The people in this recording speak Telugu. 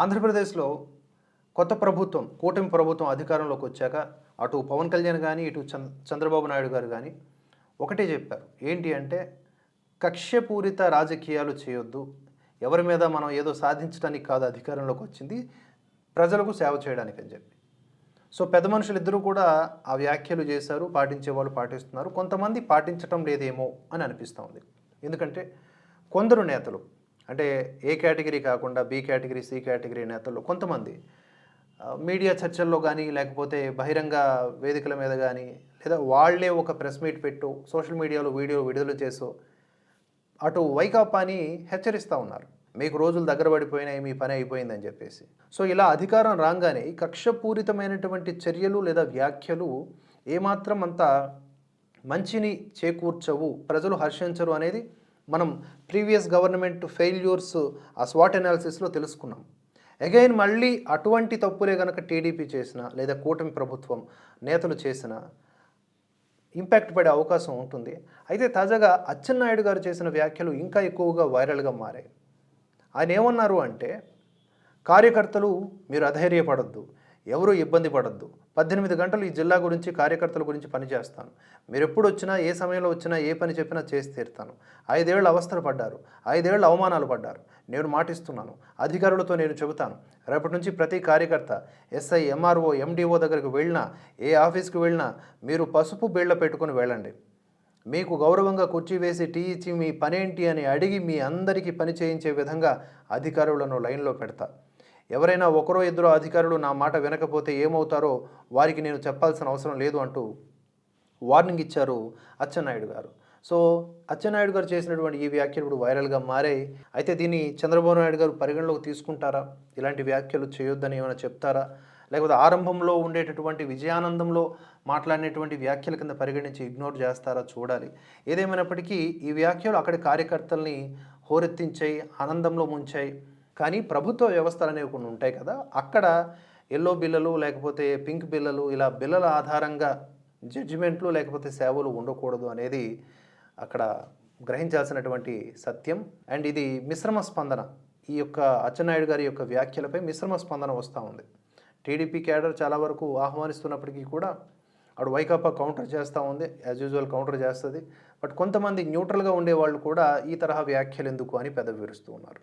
ఆంధ్రప్రదేశ్లో కొత్త ప్రభుత్వం కూటమి ప్రభుత్వం అధికారంలోకి వచ్చాక అటు పవన్ కళ్యాణ్ కానీ ఇటు చంద్ర చంద్రబాబు నాయుడు గారు కానీ ఒకటే చెప్పారు. ఏంటి అంటే కక్ష్యపూరిత రాజకీయాలు చేయొద్దు. ఎవరి మీద మనం ఏదో సాధించడానికి కాదు అధికారంలోకి వచ్చింది. ప్రజలకు సేవ చేయడానికి అని చెప్పి. సో పెద్ద మనుషులు ఇద్దరూ కూడా ఆ వ్యాఖ్యలు చేశారు పాటించే వాళ్ళు పాటిస్తున్నారు. కొంతమంది పాటించటం లేదేమో అని అనిపిస్తూ ఉంది. ఎందుకంటే కొందరు నేతలు అంటే ఏ కేటగిరీ కాకుండా బి కేటగిరీ సి కేటగిరీ నేతలు కొంతమంది మీడియా చర్చల్లో కానీ లేకపోతే బహిరంగ వేదికల మీద కానీ లేదా వాళ్ళే ఒక ప్రెస్ మీట్ పెట్టు సోషల్ మీడియాలో వీడియో విడుదల చేసో అటు వైకాపాని హెచ్చరిస్తూ ఉన్నారు. మీకు రోజులు దగ్గర పడిపోయినాయి మీ పని అయిపోయిందని చెప్పేసి. సో ఇలా అధికారం రాగానే ఈ కక్షపూరితమైనటువంటి చర్యలు లేదా వ్యాఖ్యలు ఏమాత్రం అంత మంచిని చేకూర్చవు ప్రజలు హర్షించరు అనేది మనం ప్రీవియస్ గవర్నమెంట్ ఫెయిల్యూర్స్ ఆ స్వాట్ అనాలిసిస్లో తెలుసుకున్నాం. అగైన్ మళ్ళీ అటువంటి తప్పులే కనుక టీడీపీ చేసిన లేదా కూటమి ప్రభుత్వం నేతలు చేసిన ఇంపాక్ట్ పడే అవకాశం ఉంటుంది. అయితే తాజాగా అచ్చెన్నాయుడు గారు చేసిన వ్యాఖ్యలు ఇంకా ఎక్కువగా వైరల్గా మారాయి. ఆయన ఏమన్నారు అంటే కార్యకర్తలు మీరు అధైర్యపడద్దు. ఎవరూ ఇబ్బంది పడద్దు. పద్దెనిమిది గంటలు ఈ జిల్లా గురించి కార్యకర్తల గురించి పనిచేస్తాను మీరు ఎప్పుడు వచ్చినా ఏ సమయంలో వచ్చినా ఏ పని చెప్పినా చేసి తీరుతాను. ఐదేళ్ళు అవస్థలు పడ్డారు. ఐదేళ్ళు అవమానాలు పడ్డారు. నేను మాటిస్తున్నాను. అధికారులతో నేను చెబుతాను. రేపటి నుంచి ప్రతి కార్యకర్త ఎస్ఐ ఎంఆర్ఓ ఎండిఓ దగ్గరికి వెళ్ళినా ఏ ఆఫీస్కి వెళ్ళినా మీరు పసుపు బీళ్ళ పెట్టుకుని వెళ్ళండి. మీకు గౌరవంగా కుర్చీ వేసి టీ ఇచ్చి మీ పనేంటి అని అడిగి మీ అందరికీ పని చేయించే విధంగా అధికారులను లైన్లో పెడతా. ఎవరైనా ఒకరో ఇద్దరు అధికారులు నా మాట వినకపోతే ఏమవుతారో వారికి నేను చెప్పాల్సిన అవసరం లేదు అంటూ వార్నింగ్ ఇచ్చారు అచ్చెన్నాయుడు గారు. సో అచ్చెన్నాయుడు గారు చేసినటువంటి ఈ వ్యాఖ్యలు ఇప్పుడు వైరల్గా మారాయి. అయితే దీన్ని చంద్రబాబు నాయుడు గారు పరిగణలోకి తీసుకుంటారా? ఇలాంటి వ్యాఖ్యలు చేయొద్దని ఏమైనా చెప్తారా? లేకపోతే ఆరంభంలో ఉండేటటువంటి విజయానందంలో మాట్లాడినటువంటి వ్యాఖ్యల కింద పరిగణించి ఇగ్నోర్ చేస్తారా చూడాలి. ఏదేమైనప్పటికీ ఈ వ్యాఖ్యలు అక్కడి కార్యకర్తల్ని హోరెత్తించాయి ఆనందంలో ముంచాయి. కానీ ప్రభుత్వ వ్యవస్థలు అనేవి కొన్ని ఉంటాయి కదా అక్కడ ఎల్లో బిల్లలు లేకపోతే పింక్ బిల్లలు ఇలా బిల్లల ఆధారంగా జడ్జిమెంట్లు లేకపోతే సేవలు ఉండకూడదు అనేది అక్కడ గ్రహించాల్సినటువంటి సత్యం. అండ్ ఇది మిశ్రమ స్పందన. ఈ యొక్క అచ్చెన్నాయుడు గారి యొక్క వ్యాఖ్యలపై మిశ్రమ స్పందన వస్తూ ఉంది. టీడీపీ క్యాడర్ చాలా వరకు ఆహ్వానిస్తున్నప్పటికీ కూడా అటు వైకాపా కౌంటర్ చేస్తూ ఉంది యాజ్ యూజువల్ కౌంటర్ చేస్తుంది. బట్ కొంతమంది న్యూట్రల్గా ఉండే వాళ్ళు కూడా ఈ తరహా వ్యాఖ్యలు ఎందుకు అని పెద్ద విరుస్తూ ఉన్నారు.